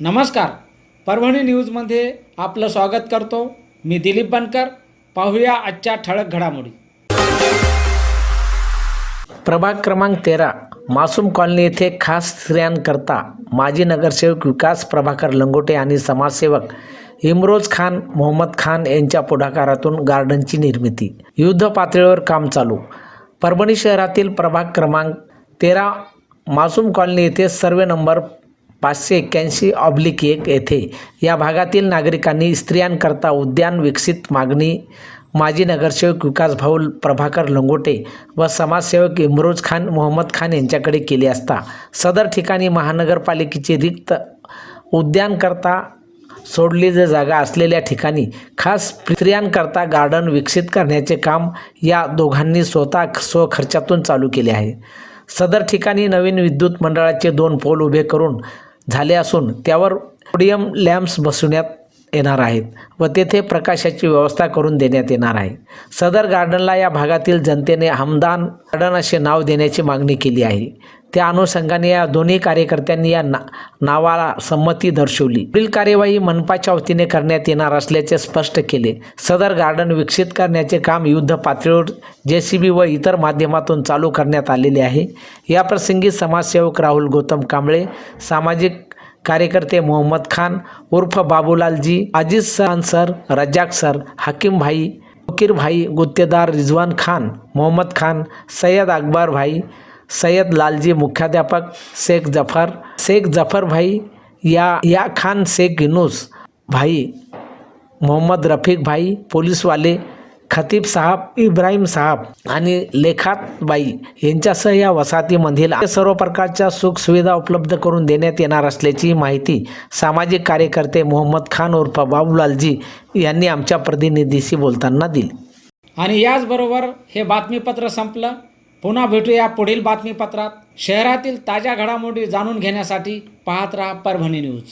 नमस्कार. परभणी न्यूजमध्ये आपलं स्वागत करतो. मी दिलीप बनकर. पाहूया आजच्या ठळक घडामोडी. प्रभाग क्रमांक तेरा मासूम कॉलनी येथे खास स्त्रियांकरता माजी नगरसेवक विकास प्रभाकर लंगोटे आणि समाजसेवक इम्रोज खान मोहम्मद खान यांच्या पुढाकारातून गार्डनची निर्मिती. युद्ध पातळीवर काम चालू. परभणी शहरातील प्रभाग क्रमांक तेरा मासूम कॉलनी येथे सर्वे नंबर पाचशे एक्क्याऐंशी ऑब्लिक एक येथे. या भागातील नागरिकांनी स्त्रियांकरता उद्यान विकसित मागणी माजी नगरसेवक विकास भाऊ प्रभाकर लंगोटे व समाजसेवक इम्रोज खान मोहम्मद खान यांच्याकडे केली असता. सदर ठिकाणी महानगरपालिकेची रिक्त उद्यानकरता सोडली जागा असलेल्या ठिकाणी खास स्त्रियांकरता गार्डन विकसित करण्याचे काम या दोघांनी स्वतः स्वखर्चातून चालू केले आहे. सदर ठिकाणी नवीन विद्युत मंडळाचे दोन पोल उभे करून झाले असून त्यावर पोडियम लॅम्प्स बसवण्यात येणार आहेत व तेथे प्रकाशाची व्यवस्था करून देण्यात येणार आहे. सदर गार्डनला या भागातील जनतेने हमदान गार्डन असे नाव देण्याची मागणी केली आहे. त्या अनुषंगाने या दोन्ही कार्यकर्त्यांनी या ना नावाला संमती दर्शवली. पुढील कार्यवाही मनपाच्या वतीने करण्यात येणार असल्याचे स्पष्ट केले. सदर गार्डन विकसित करण्याचे काम युद्ध पातळीवर जे सी बी व इतर माध्यमातून चालू करण्यात आलेले आहे. याप्रसंगी समाजसेवक राहुल गौतम कांबळे सामाजिक कार्यकर्ते मोहम्मद खान उर्फ बाबूलालजी अजिज सरान सर रजाक सर हकीम भाई फकीर भाई गुत्तेदार रिजवान खान मोहम्मद खान सय्यद अकबर भाई सय्यद लालजी मुख्याध्यापक शेख जफर शेख जफर भाई या या खान शेख युनुस भाई मोहम्मद रफीक भाई पोलीसवाले खतीब साहब इब्राहिम साहब आणि लेखात बाई यांच्यासह या वसाहतीमधील सर्व प्रकारच्या सुखसुविधा उपलब्ध करून देण्यात येणार असल्याची माहिती सामाजिक कार्यकर्ते मोहम्मद खान उर्फ बाबूलालजी यांनी आमच्या प्रतिनिधीशी बोलताना दिली. आणि याचबरोबर हे बातमीपत्र संपलं. पुन्हा भेटूया पुढील बातमीपत्रात. शहरातील ताज्या घडामोडी जाणून घेण्यासाठी पाहत राहा परभणी न्यूज.